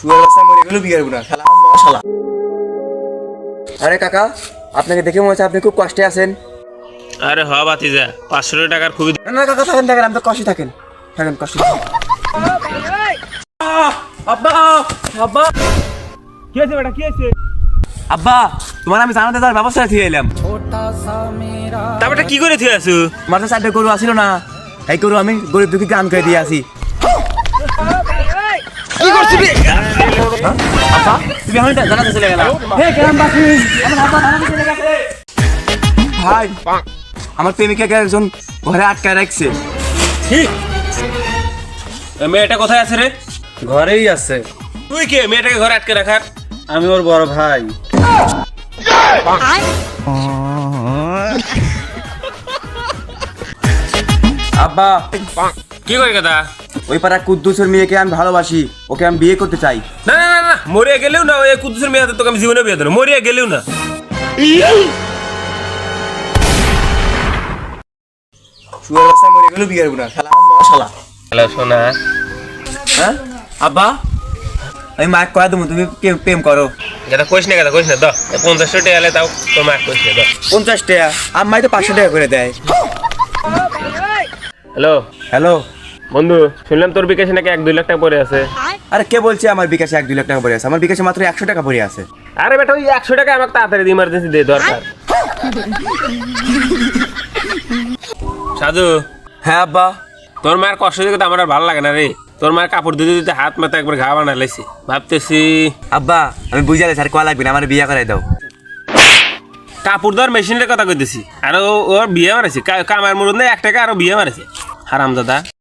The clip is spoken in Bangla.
শুয়ার বাচ্চা মরে গেল বিয়ে করব শালা আমার আরে কাকা আপনাকে দেখে মনে হচ্ছে আপনি খুব কষ্টে আছেন। আরে হ বাতিজা পাঁচশো টাকার খুবই না না কাকা থাকেন থাকেন আপনি কষ্টে থাকেন। থাকেন কষ্টে আব্বা আব্বা। কি আছে বেটা কি আছে আব্বা তোমার আমি জানাতে যাওয়ার ব্যবস্থা এলাম। তারপরে কি করে থুয়ে চারটে গরু আসিল না। এই গরু আমি গরিব দুঃখী গান করে দিয়ে আসি। কি করছিস আব্বা তুমি এখন জানাতে চলে গেলাম হে গ্রামবাসী আমার আব্বা জানাতে চলে গেছে। ভাই আমার প্রেমিকাকে একজন ঘরে আটকায় রাখছে। কি এ মেয়েটা কোথায় আছে রে? ঘরেই আছে। তুই কে? মেয়েটাকে ঘরে আটকে রাখার? আমি ওর বড় ভাই। আব্বা। কি করে কথা? ওই পাড়া কুদ্দুসের মেয়েকে আমি ভালোবাসি ওকে আমি বিয়ে করতে চাই। না না না না মরিয়া গেলেও না ওই কুদ্দুসের মেয়ে হাতে তোকে আমি জীবনে বিয়ে দেবো মরিয়া গেলেও না। শুয়ার বাচ্চা মরে গেল বিয়ে করব না শালা আমার হ্যালো সোনা। হ্যাঁ? আব্বা আমি মায়ের কয়া দেবো তুমি প্রেম- প্রেম করো। কথা কইস না কথা কইস না দ। পঞ্চাশশো টাকা এলে তাও তোর মা কইস না দ। পঞ্চাশ টাকা আম্মাই তো পাঁচশো টাকা করে দেয়। হ্যালো? হ্যালো? বন্ধু শুনলাম তোর বিকাশে নাকি এক দুই লাখ টাকা পড়ে আছে। আরে কে বলছে আমার বিকাশে এক দুই লাখ টাকা পড়ে আছে? আমার বিকাশে মাত্র একশো টাকা পড়ে আছে। আরে বেটা ওই একশো টাকা আমাকে তাড়াতাড়ি ইমার্জেন্সি দে দরকার। সাধু। হ্যাঁ আব্বা। তোর মায়ের কষ্ট দেখে তো আমার আর ভালো লাগে না রে। তোর মায়ের কাপড় দিতে দিতে হাত মাথা একবার ঘা বানা লাইছে। ভাবতেছি আব্বা আমি বুঝালে স্যার কয়া লাগবে না আমার বিয়ে করাই দাও। কাপড় দেওয়ার মেশিনের কথা কইতেছি। আর ওর বিয়ে মারেছে কামার মরুদ না এক টাকা আরও বিয়ে মারেছে হারাম দাদা